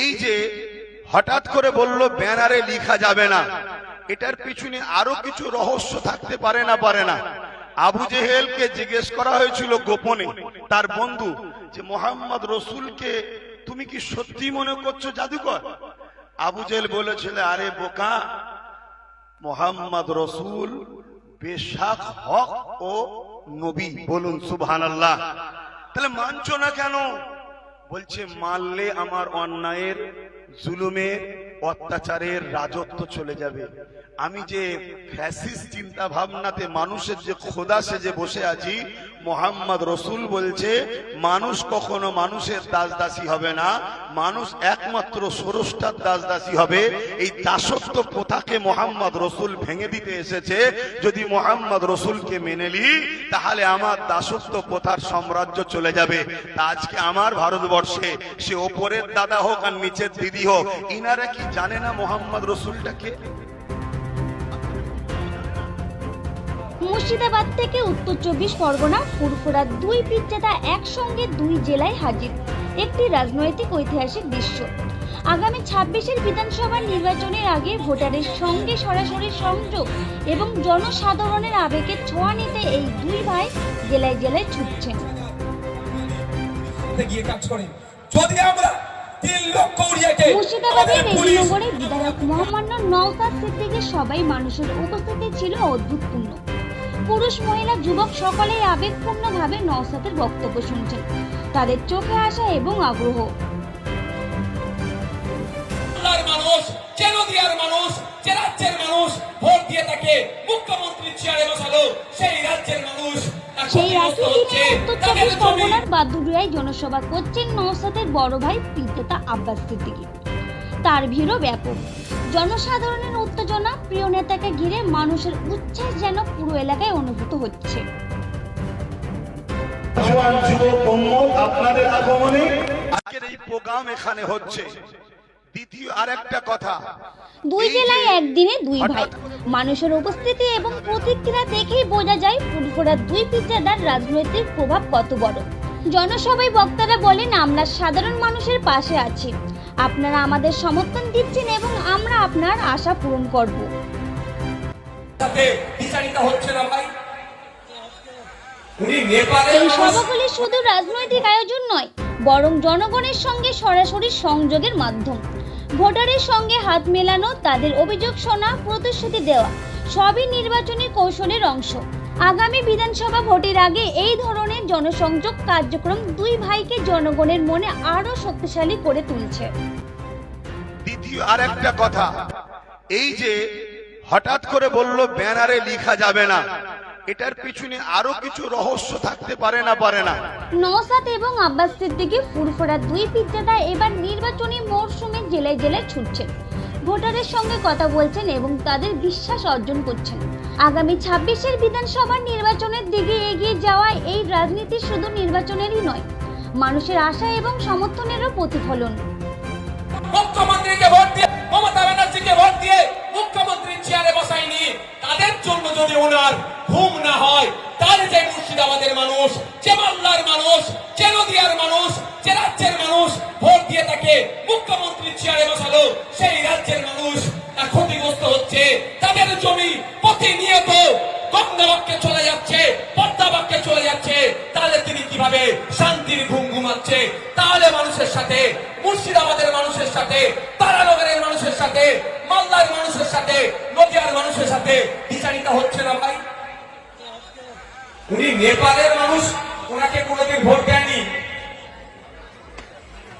এই যে হঠাৎ করে বলল ব্যানারে লেখা যাবে না। এটার পিছনে আরও কিছু রহস্য থাকতে পারে না পারে না। আবু জেহেলকে জিজ্ঞেস করা হয়েছিল গোপনে তার বন্ধু যে মোহাম্মদ রসুলকে তুমি কি সত্যি মনে করছ জাদুকর? আবু জেহেল বলেছিল আরে বোকা মোহাম্মদ রসুল বেশাক হক ও নবী। বলুন সুবহানাল্লাহ। তাহলে মানছো না কেন? বলছে মারলে আমার অন্যায়ের জুলুমের অত্যাচারের রাজত্ব চলে যাবে। আমি যে ফ্যাসিস চিন্তা ভাবনাতে মানুষের যে খোদা সেজে বসে আছি মোহাম্মদ রসুল বলছে, মানুষ কখনো মানুষের দাস দাসী হবে না, মানুষ একমাত্র সরষ্টার দাস দাসী হবে। এই দাসত্ব প্রথাকে মোহাম্মদ রসুল ভেঙে দিতে এসেছে। যদি মোহাম্মদ রসুলকে মেনে নি তাহলে আমার দাসত্ব প্রথার সাম্রাজ্য চলে যাবে। আজকে আমার ভারতবর্ষে, সে ওপরের দাদা হোক আর নিচের দিদি হোক, ইনারা কি জানে না মোহাম্মদ রসুলটাকে মুর্শিদাবাদ থেকে উত্তর চব্বিশ পরগনা ফুরফুরা দুই পিজ্জাটা একসঙ্গে দুই জেলায় হাজির। একটি রাজনৈতিক ঐতিহাসিক দৃশ্য। আগামী ছাব্বিশের বিধানসভা নির্বাচনের আগে ভোটারের সঙ্গে সরাসরি সংযোগ এবং জনসাধারণের আবেগের ছোঁয়া নিতে এই দুই ভাই জেলায় জেলায় ছুটছেন। যদি আমরা মুর্শিদাবাদের বিধায়ক মোহাম্মদ নওসাদ সিদ্দিকের সবাই মানুষের উপস্থিতি ছিল অদ্ভুতপূর্ণ। পুরুষ মহিলা যুবক সকলেই আবেগপূর্ণভাবে নওসাদের বক্তব্য শুনছেন। তাদের চোখে আসা এবং আগ্রহ। মানুষ যে মানুষ যে রাজ্যের মানুষ ভোট দিয়ে তাকে মুখ্যমন্ত্রী চেয়ারে বসালো সেই রাজ্যের মানুষ সেই একই দিনে উত্তর চব্বিশ পরগনার জনসভা করছেন নওসাদের বড় ভাই পিতা আব্বাস সিদ্দিকী। তার ভিড়ও ব্যাপক। জনসাধারণের উত্তেজনা প্রিয় নেতাকে ঘিরে মানুষের উচ্ছ্বাস যেন পুরো এলাকায় অনুভূত হচ্ছে। আপনাদের আগমনে আজকের এই প্রোগ্রাম এখানে হচ্ছে। দ্বিতীয় আরেকটা কথা। দুই জেলায় একদিনে দুই ভাই। মানুষের উপস্থিতি এবং প্রতিক্রিয়া দেখেই বোঝা যায় ফুরফুরার দুই পিজ্জাদার রাজনৈতিক প্রভাব কত বড়। জনসভায় বক্তারা বলেন আমরা সাধারণ মানুষের পাশে আছি। আপনারা আমাদের সমর্থন দিচ্ছেন এবং আমরা আপনার আশা পূরণ করব। এই সভাগুলি শুধু রাজনৈতিক আয়োজন নয় বরং জনগণের সঙ্গে সরাসরি সংযোগের মাধ্যম। ভোটারের সঙ্গে হাত মেলানো তাদের অভিযোগ শোনা প্রতিশ্রুতি দেওয়া সবই নির্বাচনী কৌশলের অংশ। আগামী বিধানসভা ভোটের আগে এই ধরনের জনসংযোগ কার্যক্রম দুই ভাইকে জনগণের মনে আরও শক্তিশালী করে তুলছে। দ্বিতীয় আরেকটা কথা এই যে হঠাৎ করে বলল ব্যানারে লেখা যাবে না এটার পিছনে আরও কিছু রহস্য থাকতে পারে না পারে না। নওসাদ এবং আব্বাস সিদ্দিকী ফুরফুরা দুই পিজ্জাদা এবার নির্বাচনী মরশুমে জেলায় জেলায় ছুটছেন ভোটারের সঙ্গে কথা বলছেন এবং তাদের বিশ্বাস অর্জন করছেন। আগামী ছাব্বিশের বিধানসভা নির্বাচনের দিকে এগিয়ে যাওয়া এই রাজনীতি শুধু নির্বাচনেরই নয়, মানুষের আশা এবং সমর্থনেরও প্রতিফলন। মুখ্যমন্ত্রীকে ভোট দিয়ে, মমতা ব্যানার্জিকে ভোট দিয়ে মুখ্যমন্ত্রী চেয়ারে বসায়নি তাদের জন্য যদি ওনার ঘুম না হয় তাহলে যে মুর্শিদাবাদের মানুষ, যে মাল্লার মানুষ, যে নদিয়ার মানুষ, যে রাজ্যের মানুষ ভোট দিয়ে তাকে মুখ্যমন্ত্রী চেয়ারে বসালো, সেই রাজ্যের মানুষ তার ক্ষতিগ্রস্ত হচ্ছে, তাদের জমি প্রতিনিয়ত গঙ্গাবাক্যে চলে যাচ্ছে পদ্মাবাক্যে চলে যাচ্ছে। তাহলে তিনি কীভাবে শান্তির ঘুম ঘুমাচ্ছে? তাহলে মানুষের সাথে, মুর্শিদাবাদের মানুষের সাথে, তারানগরের মানুষের সাথে, মালদার মানুষের সাথে, নদিয়ার মানুষের সাথে বিচারিত হচ্ছে না ভাই। উনি নেপালের মানুষ, ওনাকে কোনোদিন ভোট দেয়নি।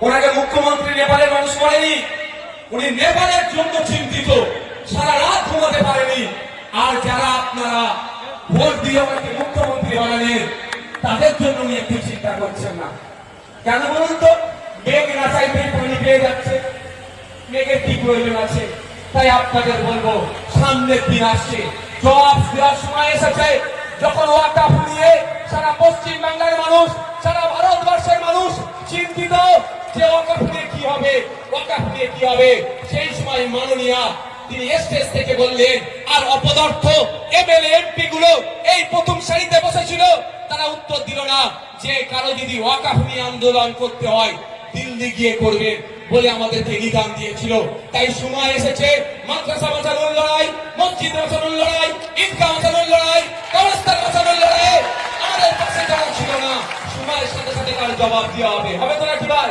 ওনাকে মুখ্যমন্ত্রী নেপালের মানুষ করেনি উনি নেপালের জন্য চিন্তিত, সারা রাত ঘুমাতে পারেনি। আর যারা আপনারা ভোট দিয়ে ওনাকে মুখ্যমন্ত্রী বানালেন, তাদের জন্য উনি একটু চিন্তা করছেন না। কেন বলুন তো? মেঘ না চাইতেই পানি পেয়ে যাচ্ছে। মেঘের কি প্রয়োজন আছে? তাই আপনাদের বলব, সামনের দিন আসছে। জবাব দেওয়ার সময় এসেছে। যখন ওয়াকাফ নিয়ে সারা পশ্চিম বাংলার মানুষ, সারা ভারতবর্ষের মানুষ চিন্তিত যে ওয়াকাফ নিয়ে কি হবে ওয়াকাফ নিয়ে কি হবে, সেই সময় মাননীয়া তিনি স্টেজ থেকে বললেন আর অপদার্থ এমএলএ এমপি গুলো এই প্রথম সারিতে বসেছিল। তারা উত্তর দিল না যে কারও যদি ওয়াকাফ নিয়ে আন্দোলন করতে হয়, দিল্লি গিয়ে করবেন বলে আমাদেরকে নিদান দিয়েছিল। তাই সময় এসেছে মাদ্রাসা বাঁচানোর লড়াই, মসজিদ বাঁচানোর লড়াই, ঈদগাহ বাঁচানোর লড়াই, কবরস্থান বাঁচানোর লড়াই। আমাদের পাশে যারা ছিল না, সময়ের সাথে সাথে তার জবাব দেওয়া হবে। হবে তো নাকি ভাই?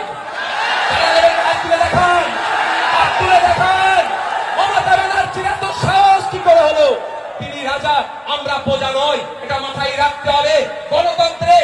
রাজা আমরা প্রজা নয় এটা মাথায় রাখতে হবে। গণতন্ত্রে